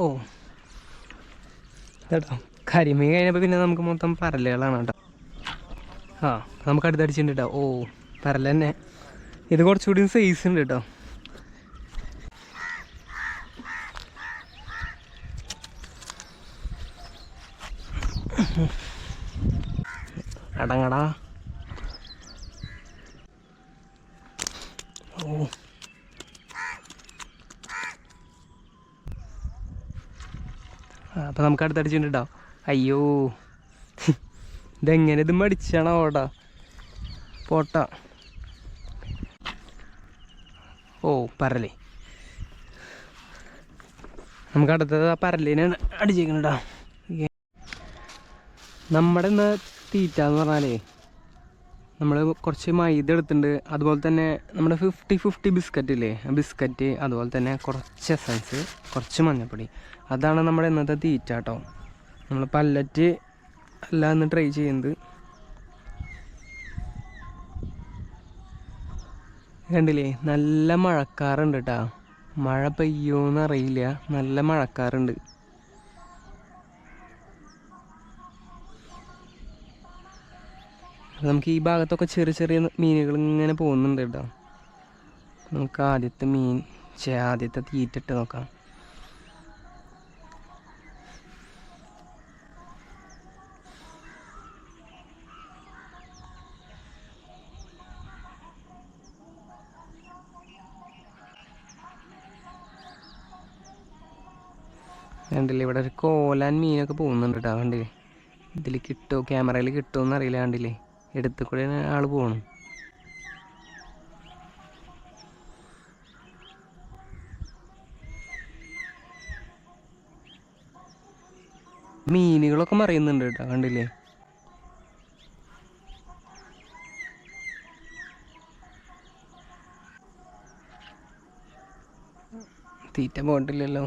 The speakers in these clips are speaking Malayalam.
ഓ. കേട്ടോ കരിമീൻ കഴിഞ്ഞപ്പോൾ പിന്നെ നമുക്ക് മൊത്തം പരലുകളാണ് കേട്ടോ. ആ നമുക്ക് അടുത്തടിച്ചിട്ടുണ്ട് കേട്ടോ ഓ പരൽ തന്നെ. ഇത് കുറച്ചുകൂടി സൈസ് ഉണ്ട് കേട്ടോ അടങ്ങടാ ഓ ആ, അപ്പൊ നമുക്ക് അടുത്തടിച്ചിട്ടുണ്ട് അയ്യോ. ഇതെങ്ങനെ ഇത് മടിച്ചാണോ ഓടാ പോട്ട. ഓ പരലേ. നമുക്ക് അടുത്തത് ആ പരലിനെ അടിച്ചേക്കണടാ നമ്മുടെ ഇന്ന് തീറ്റ എന്ന് പറഞ്ഞാലേ നമ്മൾ കുറച്ച് മൈദ എടുത്തിട്ടുണ്ട്. അതുപോലെ തന്നെ നമ്മുടെ ഫിഫ്റ്റി ഫിഫ്റ്റി ബിസ്ക്കറ്റ് ഇല്ലേ? ബിസ്ക്കറ്റ് അതുപോലെ തന്നെ കുറച്ച് എസൻസ് കുറച്ച് മഞ്ഞൾപ്പൊടി അതാണ് നമ്മുടെ ഇന്നത്തെ തീറ്റ കേട്ടോ നമ്മൾ പല്ലറ്റ് അല്ല എന്ന് ട്രൈ ചെയ്യുന്നത്. കണ്ടില്ലേ? നല്ല മഴക്കാറുണ്ട് കേട്ടോ മഴ പെയ്യോന്ന് അറിയില്ല. നല്ല മഴക്കാറുണ്ട്. നമുക്ക് ഈ ഭാഗത്തൊക്കെ ചെറിയ ചെറിയ മീനുകൾ ഇങ്ങനെ പോകുന്നുണ്ട് കേട്ടോ നമുക്ക് ആദ്യത്തെ മീൻ ചേ ആദ്യത്തെ തീറ്റിട്ട് നോക്കാം. കണ്ടില്ലേ? ഇവിടെ ഒരു കോലാൻ മീനൊക്കെ പോകുന്നുണ്ട് കേട്ടോ കണ്ടില്ലേ? ഇതിൽ കിട്ടുമോ ക്യാമറയിൽ കിട്ടുമോ അറിയില്ല കണ്ടില്ലേ? എടുത്തു കൂടെ ആൾ പോകണം മീനുകളൊക്കെ മറിയുന്നുണ്ട് കേട്ടോ കണ്ടില്ലേ? തീറ്റ പോയിട്ടില്ലല്ലോ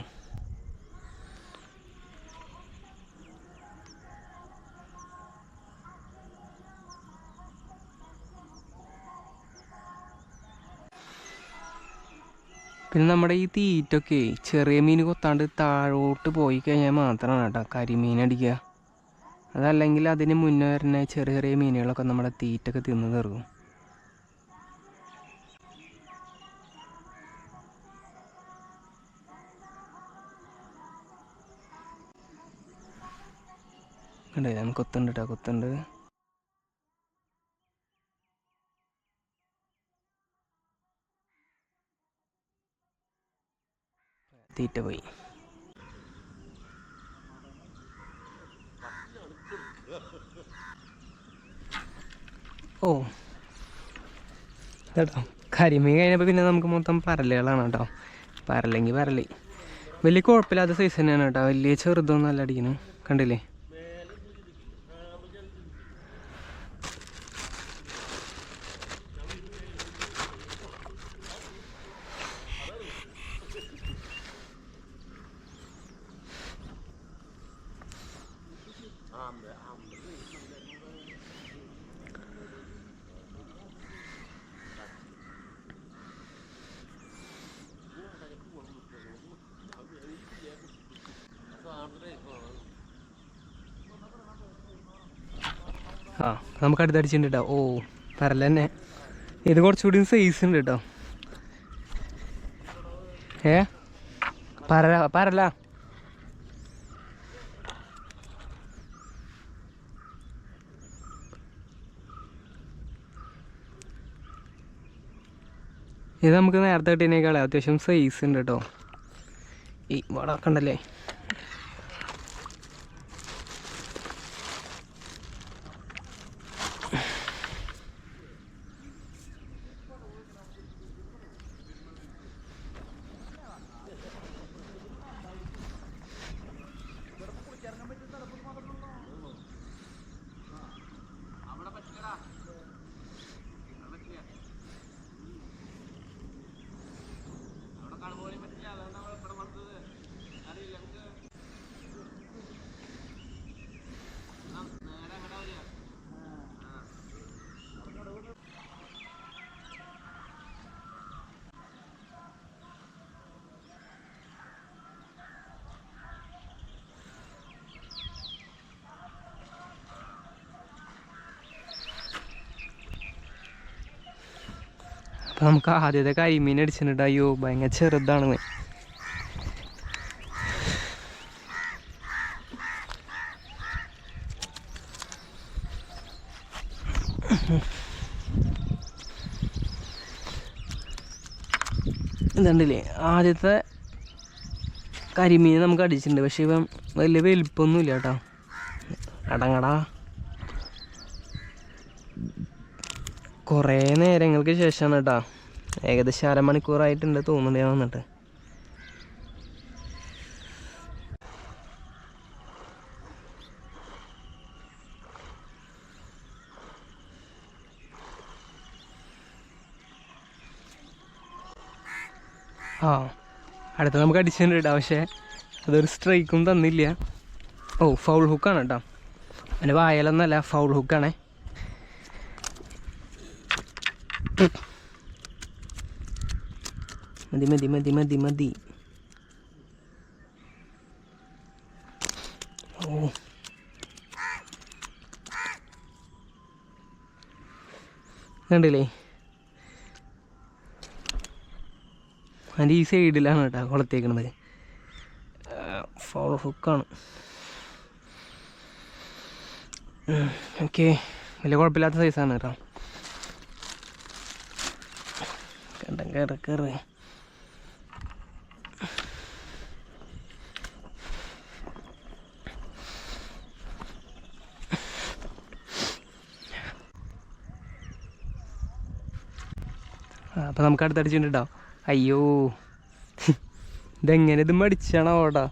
പിന്നെ നമ്മുടെ ഈ തീറ്റൊക്കെ ചെറിയ മീൻ കൊത്താണ്ട് താഴോട്ട് പോയി കഴിഞ്ഞാൽ മാത്രമാണ് കേട്ടോ കരിമീൻ അടിക്കുക. അതല്ലെങ്കിൽ അതിന് മുന്നേ വരുന്ന ചെറിയ ചെറിയ മീനുകളൊക്കെ നമ്മുടെ തീറ്റൊക്കെ തിന്ന് തീർക്കും. കണ്ടേ? ഞാൻ കൊത്തുണ്ട് കേട്ടോ കൊത്തുണ്ട് തീറ്റ പോയി. ഓ. കേട്ടോ കരിമീൻ കഴിഞ്ഞപ്പോൾ പിന്നെ നമുക്ക് മൊത്തം പരലുകളാണ് കേട്ടോ. പരലെങ്കിൽ പരൽ. വലിയ കുഴപ്പമില്ലാത്ത സൈസ് തന്നെയാണ് കേട്ടോ. വലിയ ചെറുതൊന്നും അല്ല അടിക്കുന്നത് കണ്ടില്ലേ? ആ നമുക്ക് അടുത്തടിച്ചിട്ടുണ്ട് കേട്ടോ ഓ പരല തന്നെ. ഇത് കുറച്ചുകൂടി സൈസ് ഉണ്ട് കേട്ടോ ഏ? പരല പരല. ഇത് നമുക്ക് നേരത്തെ കിട്ടിയതിനേക്കാളെ അത്യാവശ്യം സൈസ് ഉണ്ട് കേട്ടോ ഈ വടക്കണ്ടല്ലേ അപ്പം നമുക്ക് ആദ്യത്തെ കരിമീൻ അടിച്ചിട്ടുണ്ട്. അയ്യോ ഭയങ്കര ചെറുതാണെന്ന്. ഇതുണ്ടല്ലേ ആദ്യത്തെ കരിമീൻ നമുക്ക് അടിച്ചിട്ടുണ്ട്. പക്ഷേ ഇപ്പം വലിയ വലിപ്പമൊന്നുമില്ല കേട്ടോ. അടങ്ങടാ. കുറേ നേരങ്ങൾക്ക് ശേഷമാണ് കേട്ടോ ഏകദേശം അരമണിക്കൂറായിട്ടുണ്ട് തോന്നുന്നുണ്ട് ഞാൻ വന്നിട്ട്. ആ അടുത്ത നമുക്ക് അടിച്ചിട്ടുണ്ട് കേട്ടോ പക്ഷേ അതൊരു സ്ട്രൈക്കും തന്നില്ല. ഓ ഫൗൾ ഹുക്കാണ് കേട്ടോ അതിന്റെ വായലൊന്നല്ല ഫൗൾ ഹുക്കാണേ മതി മതി മതി മതി മതി. ഓ. കണ്ടില്ലേ? അതിന്റെ ഈ സൈഡിലാണ് കേട്ടോ കുളത്തേക്കണത് ഫോളോ ഹുക്കാണ് ഓക്കെ. വലിയ കുഴപ്പമില്ലാത്ത സൈസാണ് കേട്ടോ. കണ്ടം കയറി കയറി അപ്പം നമുക്ക് അടുത്തടിച്ചിട്ടുണ്ടോ അയ്യോ. ഇതെങ്ങനെ ഇത് മടിച്ചാണോ ഓടാ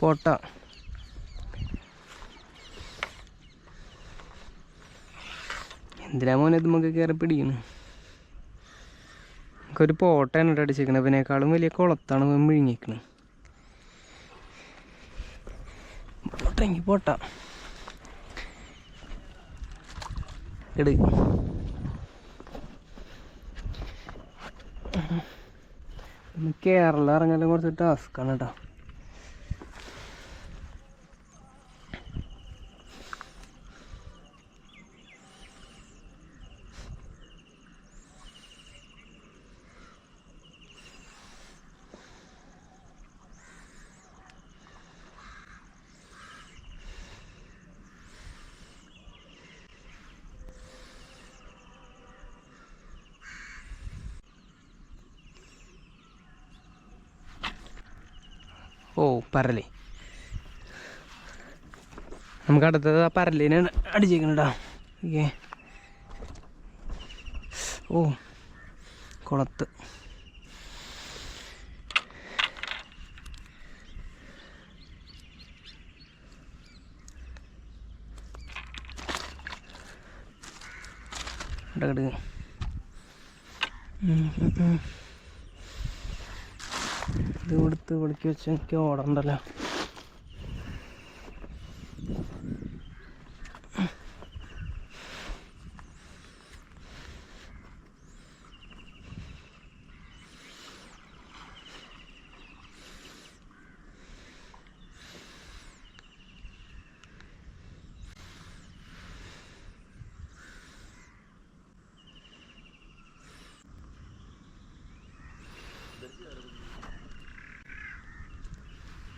പോട്ട. എന്തിനാ മോനെ ഇത് നമുക്ക് കയറി പിടിക്കുന്നു നമുക്കൊരു പോട്ടയാണ് കേട്ടോ അടിച്ചേക്കണത് അതിനേക്കാളും വലിയ കുളത്താണ് ഇവൻ പോട്ടെങ്കിൽ പോട്ടെങ്കി പോട്ട. എടു കേരള ഇറങ്ങാനും കുറച്ച് ടാസ്ക്കാണ് കേട്ടോ ഓ പറലി നമുക്ക് അടുത്തത് ആ പറലിനെ അടിച്ചേക്കണടാ ഓക്കെ. ഓ കുളത്ത്. കിടക്ക് ഇത് കൊടുത്ത് വിളിക്ക് വെച്ച് എനിക്ക് ഓടണ്ടല്ലോ.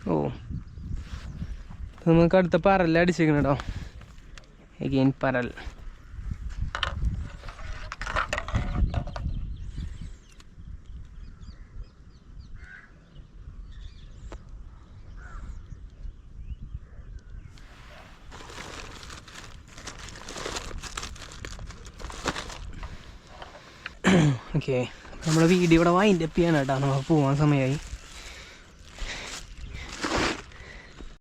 ഓ ഇത് നമുക്ക് അടുത്ത പരൽ അടിച്ചേക്കണം കേട്ടോ എഗെയിൻ പരൽ. ഓക്കെ നമ്മുടെ വീഡിയോ ഇവിടെ വൈൻഡപ്പ് ചെയ്യണം കേട്ടോ പോകാൻ സമയമായി